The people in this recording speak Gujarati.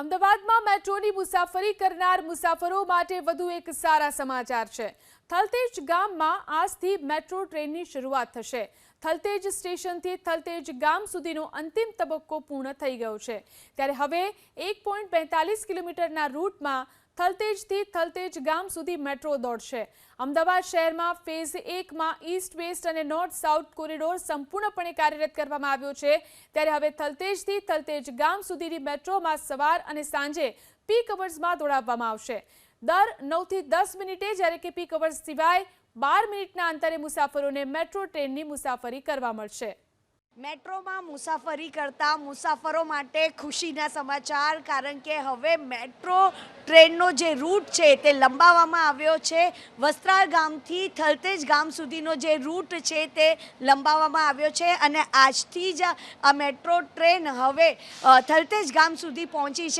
અમદાવાદમાં મેટ્રોની મુસાફરી કરનાર મુસાફરો માટે વધુ એક સારા સમાચાર છે. થલતેજ ગામમાં આજથી મેટ્રો ટ્રેનની શરૂઆત થશે. થલતેજ સ્ટેશનથી થલતેજ ગામ સુધીનો અંતિમ તબક્કો પૂર્ણ થઈ ગયો છે. ત્યારે હવે એક કિલોમીટરના રૂટમાં થલતેજથી થલતેજ ગામ સુધી મેટ્રો દોડશે. અમદાવાદ શહેરમાં ફેઝ એકમાં ઈસ્ટ, વેસ્ટ અને નોર્થ, સાઉથ કોરિડોર સંપૂર્ણપણે કાર્યરત કરવામાં આવ્યો છે. ત્યારે હવે થલતેજથી થલતેજ ગામ સુધીની મેટ્રોમાં સવાર અને સાંજે પીક અવર્સમાં દોડાવવામાં આવશે. દર નવથી દસ મિનિટે જ્યારે કે પીક અવર્સ સિવાય બાર મિનિટના અંતરે મુસાફરોને મેટ્રો ટ્રેનની મુસાફરી કરવા મળશે. મેટ્રોમાં મુસાફરી કરતા મુસાફરો માટે ખુશીના સમાચાર, કારણ કે હવે મેટ્રો ટ્રેનનો જે રૂટ છે તે લંબાવવામાં આવ્યો છે. વસ્ત્રાલ ગામથી થલતેજ ગામ સુધીનો જે રૂટ છે તે લંબાવવામાં આવ્યો છે અને આજથી જ આ મેટ્રો ટ્રેન હવે થલતેજ ગામ સુધી પહોંચી છે.